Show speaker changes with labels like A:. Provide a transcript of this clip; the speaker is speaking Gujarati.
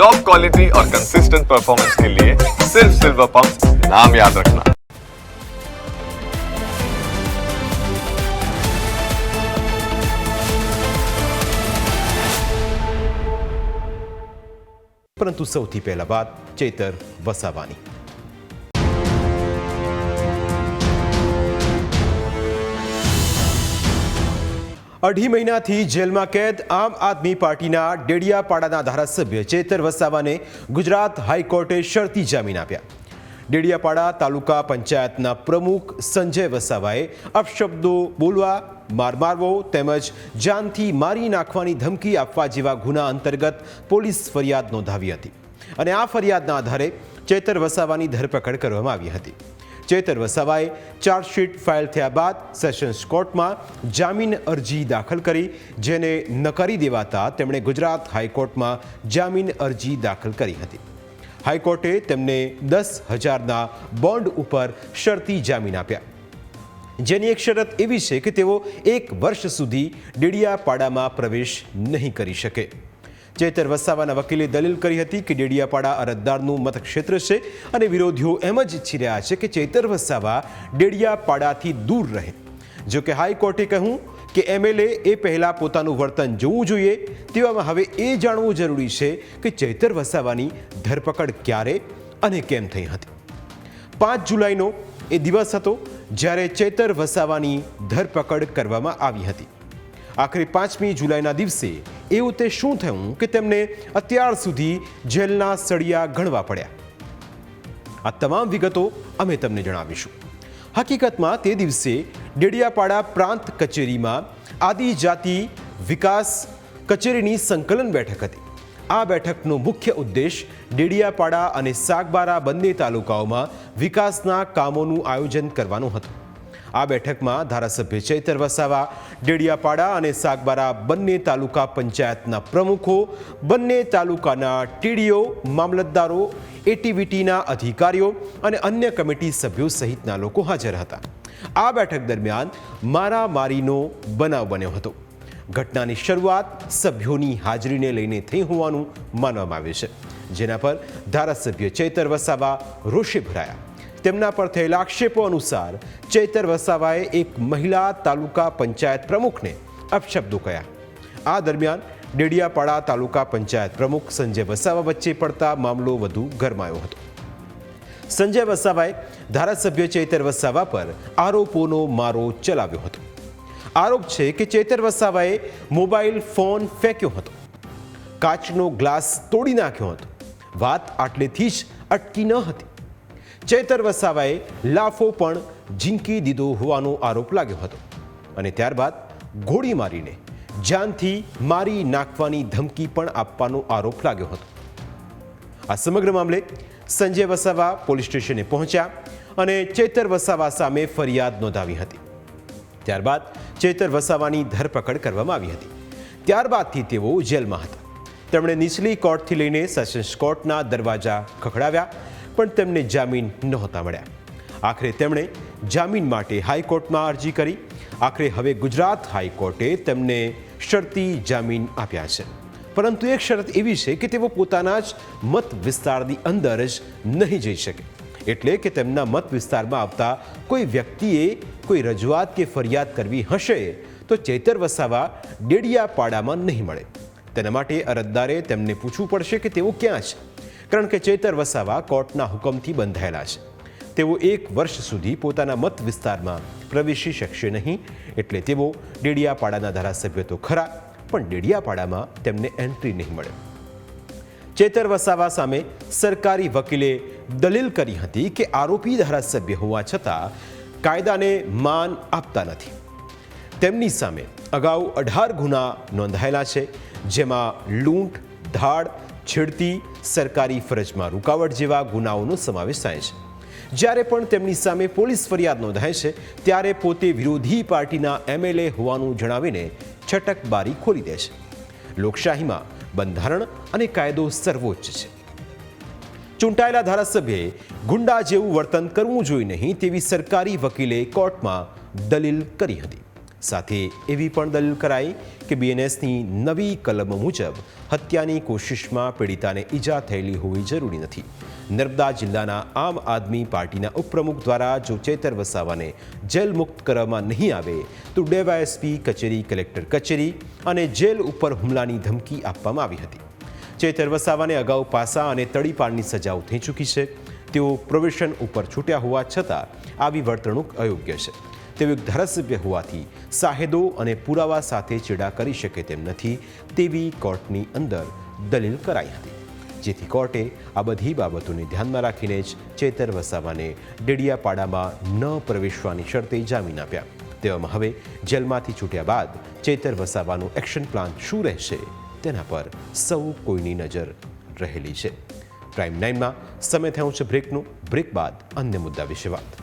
A: टॉप क्वालिटी और कंसिस्टेंट परफॉर्मेंस के लिए सिर्फ सिल्वर पंप नाम याद रखना
B: પરંતુ સૌથી પહેલા વાત ચેતર વસાવાની અઢી મહિનાથી જેલમાં કેદ આમ આદમી પાર્ટીના ડેડિયાપાડાના ધારાસભ્ય ચેતર વસાવાને ગુજરાત હાઈકોર્ટે શરતી જામીન આપ્યા. ડેડિયાપાડા તાલુકા પંચાયતના પ્રમુખ સંજય વસાવાએ અપશબ્દો બોલવા, માર મારવો તેમજ જાનથી મારી નાખવાની ધમકી આપવા જેવા ગુના અંતર્ગત પોલીસ ફરિયાદ નોંધાવી હતી. અને આ ફરિયાદના આધારે ચેતર વસાવાની ધરપકડ કરવામાં આવી હતી. ચેતર વસાવાએ ચાર્જશીટ ફાઇલ થયા બાદ સેશન્સ કોર્ટમાં જામીન અરજી દાખલ કરી, જેને નકારી દેવાતા તેમણે ગુજરાત હાઈકોર્ટમાં જામીન અરજી દાખલ કરી હતી. હાઈકોર્ટે તેમને દસ હજારના બોન્ડ ઉપર શરતી જામીન આપ્યા. જેની એક શરત એવી છે કે તેઓ એક વર્ષ સુધી ડેડિયાપાડામાં પ્રવેશ નહીં કરી શકે. ચેતર વસાવાના વકીલે દલીલ કરી હતી કે ડેડિયાપાડા અરજદારનું મતક્ષેત્ર છે અને વિરોધીઓ એમ જ ઈચ્છી રહ્યા છે કે ચેતર વસાવા ડેડિયાપાડાથી દૂર રહે. જો કે હાઈકોર્ટે કહ્યું કે એમએલએ એ પહેલાં પોતાનું વર્તન જોવું જોઈએ, તેવામાં હવે એ જાણવું જરૂરી છે કે ચેતર વસાવાની ધરપકડ ક્યારે અને કેમ થઈ હતી. પાંચ જુલાઈનો એ દિવસ હતો જ્યારે ચેતર વસાવાની ધરપકડ કરવામાં આવી હતી. આખરે પાંચમી જુલાઈના દિવસે એવું તે શું થયું કે તેમને અત્યાર સુધી જેલના સળિયા ગણવા પડ્યા? આ તમામ વિગતો અમે તમને જણાવીશું. હકીકતમાં તે દિવસે ડેડિયાપાડા પ્રાંત કચેરીમાં આદિજાતિ વિકાસ કચેરીની સંકલન બેઠક હતી. આ બેઠકનો મુખ્ય ઉદ્દેશ ડેડિયાપાડા અને સાગબારા બંને તાલુકાઓમાં વિકાસના કામોનું આયોજન કરવાનું હતું. આ બેઠકમાં ધારાસભ્ય ચૈતર વસાવા, ડેડિયાપાડા અને સાગબારા બંને તાલુકા પંચાયતના પ્રમુખો, બંને તાલુકાના ટીડીઓ, મામલતદારો, એટીવીટીના અધિકારીઓ અને અન્ય કમિટી સભ્યો સહિતના લોકો હાજર હતા. આ બેઠક દરમિયાન મારામારીનો બનાવ બન્યો હતો. ઘટનાની શરૂઆત સભ્યોની હાજરીને લઈને થઈ હોવાનું માનવામાં આવે છે. જેના પર ધારાસભ્ય ચૈતર વસાવા રોષે ભરાયા. તેમના પર થયેલા આક્ષેપો અનુસાર ચૈતર વસાવાએ એક મહિલા તાલુકા પંચાયત પ્રમુખને અપશબ્દો કહ્યા આ દરમિયાન ડેડિયાપાડા તાલુકા પંચાયત પ્રમુખ સંજય વસાવા વચ્ચે પડતા મામલો વધુ ગરમાયો હતો. સંજય વસાવાએ ધારાસભ્ય ચૈતર વસાવા પર આરોપોનો મારો ચલાવ્યો હતો. આરોપ છે કે ચેતર વસાવાએ મોબાઈલ ફોન ફેંક્યો હતો. કાચનો ગ્લાસ તોડી નાખ્યો હતો. વાત આટલેથી જ અટકી ન હતી. ચેતર વસાવાએ લાફો પણ ઝીંકી દીધો હોવાનો આરોપ લાગ્યો હતો. અને ત્યારબાદ ગોળી મારીને જાનથી મારી નાખવાની ધમકી પણ આપવાનો આરોપ લાગ્યો હતો. આ સમગ્ર મામલે સંજય વસાવા પોલીસ સ્ટેશને પહોંચ્યા અને ચેતર વસાવા સામે ફરિયાદ નોંધાવી હતી. ત્યારબાદ ચેતર વસાવાની ધરપકડ કરવામાં આવી હતી. ત્યારબાદથી તેઓ જેલમાં હતા. તેમણે નીચલી કોર્ટથી લઈને સેશન્સ કોર્ટના દરવાજા ખખડાવ્યા પણ તેમને જામીન નહોતા મળ્યા. આખરે તેમણે જામીન માટે હાઈકોર્ટમાં અરજી કરી. આખરે હવે ગુજરાત હાઈકોર્ટે તેમને શરતી જામીન આપ્યા છે. પરંતુ એક શરત એવી છે કે તેઓ પોતાના જ મત વિસ્તારની અંદર જ નહીં જઈ શકે. એટલે કે તેમના મત વિસ્તારમાં આવતા કોઈ વ્યક્તિએ કોઈ રજૂઆત કે ફરિયાદ કરવી હશે તો ચેતર વસાવા ડેડિયાપાડામાં નહીં મળે. તેના માટે અરજદારે તેમને પૂછવું પડશે કે તેઓ ક્યાં છે. કારણ કે ચેતર વસાવા કોર્ટના હુકમથી બંધાયેલા છે. તેઓ એક વર્ષ સુધી પોતાના મત વિસ્તારમાં પ્રવેશી શકશે નહીં. એટલે તેઓ ડેડિયાપાડાના ધારાસભ્ય તો ખરા, પણ ડેડિયાપાડામાં તેમને એન્ટ્રી નહીં મળે. ચેતર વસાવા સામે સરકારી વકીલે દલીલ કરી હતી કે આરોપી ધારાસભ્ય હોવા છતાં કાયદાને માન આપતા નથી. તેમની સામે અગાઉ અઢાર ગુના નોંધાયેલા છે, જેમાં લૂંટ, ધાડ છેડતી સરકારી ફરજમાં રૂકાવટ જેવા ગુનાઓનો સમાવેશ થાય છે. જ્યારે પણ તેમની સામે પોલીસ ફરિયાદ નોંધાય છે, ત્યારે પોતે વિરોધી પાર્ટીના એમએલએ હોવાનું જણાવીને છટક બારી ખોલી દે છે. લોકશાહીમાં બંધારણ અને કાયદો સર્વોચ્ચ છે. ચૂંટાયેલા ધારાસભ્યએ ગુંડા જેવું વર્તન કરવું જોઈએ નહીં તેવી સરકારી વકીલે કોર્ટમાં દલીલ કરી હતી. સાથે એવી પણ દલીલ કરાઈ કે બીએનએસની નવી કલમ મુજબ હત્યાની કોશિશમાં પીડિતાને ઈજા થયેલી હોવી જરૂરી નથી. નર્મદા જિલ્લાના આમ આદમી પાર્ટીના ઉપપ્રમુખ દ્વારા જો ચેતર વસાવાને જેલ મુક્ત કરવામાં નહીં આવે, તો ડેવાયએસપી કચેરી, કલેક્ટર કચેરી અને જેલ ઉપર હુમલાની ધમકી આપવામાં આવી હતી. ચેતર વસાવાને અગાઉ પાસા અને તડીપાળની સજાઓ થઈ ચૂકી છે. તેઓ પ્રોવિશન ઉપર છૂટ્યા હોવા છતાં આવી વર્તણૂક અયોગ્ય છે. તેઓ એક ધારાસભ્ય હોવાથી સાહેદો અને પુરાવા સાથે ચેડા કરી શકે તેમ નથી તેવી કોર્ટની અંદર દલીલ કરાઈ હતી. જેથી કોર્ટે આ બધી બાબતોને ધ્યાનમાં રાખીને જ ચેતર વસાવાને ડેડિયાપાડામાં ન પ્રવેશવાની શરતે જામીન આપ્યા. તેવામાં હવે જેલમાંથી છૂટ્યા બાદ ચેતર વસાવાનું એક્શન પ્લાન શું રહેશે તેના પર સૌ કોઈની નજર રહેલી છે. પ્રાઇમ નાઇનમાં સમય થયો છે બ્રેકનો. બ્રેક બાદ અન્ય મુદ્દા વિશે વાત.